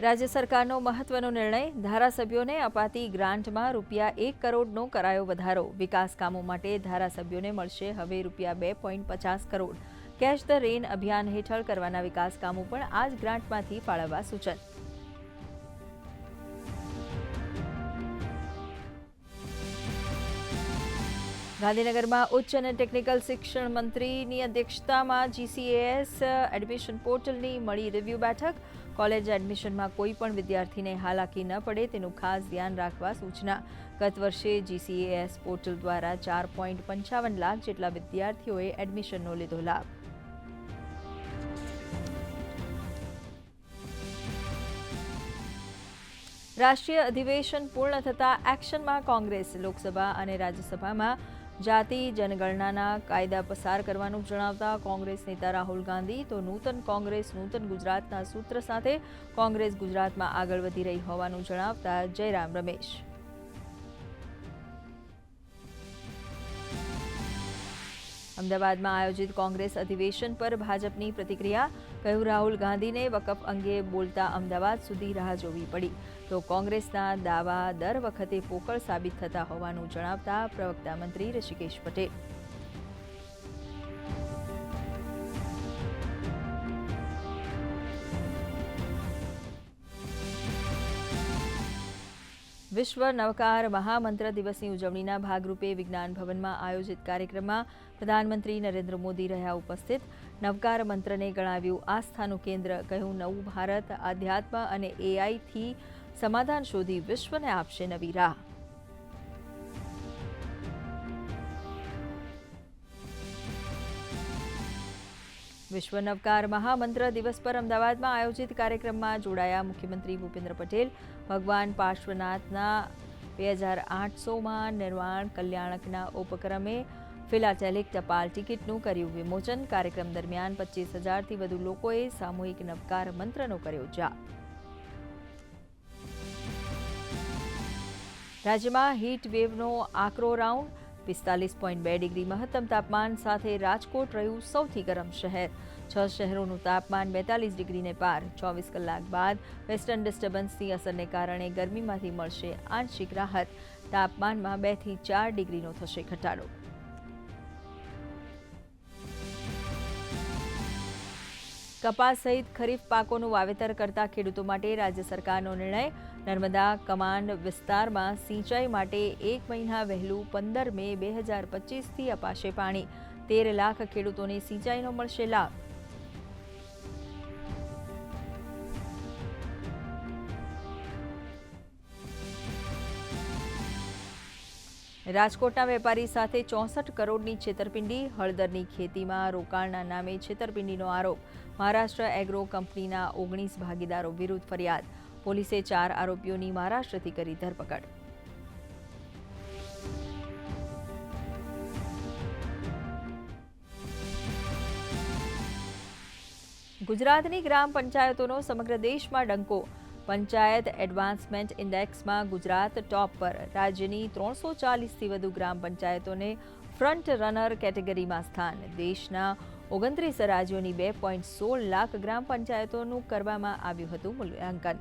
રાજ્ય સરકારનો મહત્વનો નિર્ણય, ધારાસભ્યોને અપાતી ગ્રાન્ટમાં રૂપિયા એક કરોડનો કરાયો વધારો. વિકાસ કામો માટે ધારાસભ્યોને મળશે હવે રૂપિયા બે પોઈન્ટ પચાસ કરોડ. કેશ ધ રેન અભિયાન હેઠળ કરવાના વિકાસ કામો પણ આ જ ગ્રાન્ટમાંથી ફાળવવા સૂચન. ગાંધીનગરમાં ઉચ્ચ અને ટેકનિકલ શિક્ષણ મંત્રીની અધ્યક્ષતામાં જીસીએએસ એડમિશન પોર્ટલની મળી રિવ્યૂ બેઠક. કોલેજ એડમિશનમાં કોઈ પણ વિદ્યાર્થીને હાલાકી ન પડે તેનું ખાસ ધ્યાન રાખવા સૂચના. ગત વર્ષે જીસીએએસ પોર્ટલ દ્વારા ચાર પોઈન્ટ પંચાવન લાખ જેટલા વિદ્યાર્થીઓએ એડમિશનનો લીધો લાભ. રાષ્ટ્રીય અધિવેશન પૂર્ણ થતાં એક્શનમાં કોંગ્રેસ લોકસભા અને રાજ્યસભામાં જાતિ, જનગણનાના કાયદા પસાર કરવાનું જણાવતા કોંગ્રેસ નેતા રાહુલ ગાંધી તો નૂતન કોંગ્રેસ, નૂતન ગુજરાતના સૂત્ર સાથે કોંગ્રેસ ગુજરાતમાં આગળ વધી રહી હોવાનું જણાવતા જયરામ રમેશ. અમદાવાદમાં આયોજિત કોંગ્રેસ અધિવેશન પર ભાજપની પ્રતિક્રિયા કહ્યું, રાહુલ ગાંધીને વકફ અંગે બોલતા અમદાવાદ સુધી રાહ જોવી પડી. તો કોંગ્રેસના દાવા દર વખતે પોકળ સાબિત થતા હોવાનું જણાવતા પ્રવક્તા મંત્રી ઋષિકેશ પટેલ. વિશ્વ નવકાર મહામંત્ર દિવસની ઉજવણીના ભાગરૂપે વિજ્ઞાન ભવનમાં આયોજિત કાર્યક્રમમાં પ્રધાનમંત્રી નરેન્દ્ર મોદી રહ્યા ઉપસ્થિત. નવકાર મંત્રને ગણાવ્યું આસ્થાનું કેન્દ્ર કહ્યું, નવું ભારત, આધ્યાત્મ અને એઆઈથી સમાધાન શોધી વિશ્વને આપશે નવી રાહ. વિશ્વ નવકાર મહામંત્ર દિવસ પર અમદાવાદમાં આયોજિત કાર્યક્રમમાં જોડાયા મુખ્યમંત્રી ભૂપેન્દ્ર પટેલ, ભગવાન પાર્શ્વનાથના બે હજાર આઠસોમાં નિર્માણ કલ્યાણકના ઉપક્રમે ફિલાટેલિક ટપાલ ટિકિટનું કર્યું વિમોચન. કાર્યક્રમ દરમિયાન પચીસ હજારથી વધુ લોકોએ સામૂહિક નવકાર મંત્રનો કર્યો જાપ. રાજ્યમાં હીટ વેવનો આકરો રાઉન્ડ પિસ્તાલીસ પોઈન્ટ બે ડિગ્રી મહત્તમ તાપમાન સાથે રાજકોટ રહ્યું સૌથી ગરમ શહેર. છ શહેરોનું તાપમાન બેતાલીસ ડિગ્રીને પાર. ચોવીસ કલાક બાદ વેસ્ટર્ન ડિસ્ટર્બન્સની અસરને કારણે ગરમીમાંથી મળશે આંશિક રાહત. તાપમાનમાં બેથી ચાર ડિગ્રીનો થશે ઘટાડો. કપાસ સહિત ખરીફ પાકોનું વાવેતર કરતા ખેડૂતો માટે રાજ્ય સરકારનો નિર્ણય નર્મદા કમાન્ડ વિસ્તારમાં સિંચાઈ માટે એક મહિના વહેલું પંદર મે બે હજાર પચીસથી અપાશે પાણી. તેર લાખ ખેડૂતોને સિંચાઈનો મળશે લાભ. રાજકોટના વેપારી સાથે ચોસઠ કરોડની છેતરપિંડી, હળદરની ખેતીમાં રોકાણના નામે છેતરપિંડીનો આરોપ. મહારાષ્ટ્ર એગ્રો કંપનીના ઓગણીસ ભાગીદારો વિરુદ્ધ ફરિયાદ. પોલીસે ચાર આરોપીઓની મહારાષ્ટ્રથી કરી ધરપકડ. ગુજરાતની ગ્રામ પંચાયતોનો સમગ્ર દેશમાં ડંકો. પંચાયત એડવાન્સમેન્ટ ઇન્ડેક્સમાં ગુજરાત ટોપ પર. રાજ્યની ત્રણસો ચાલીસથી વધુ ગ્રામ પંચાયતોને ફ્રન્ટ રનર કેટેગરીમાં સ્થાન. દેશના ઓગણત્રીસ રાજ્યોની બે પોઈન્ટ સોળ લાખ ગ્રામ પંચાયતોનું કરવામાં આવ્યું હતું મૂલ્યાંકન.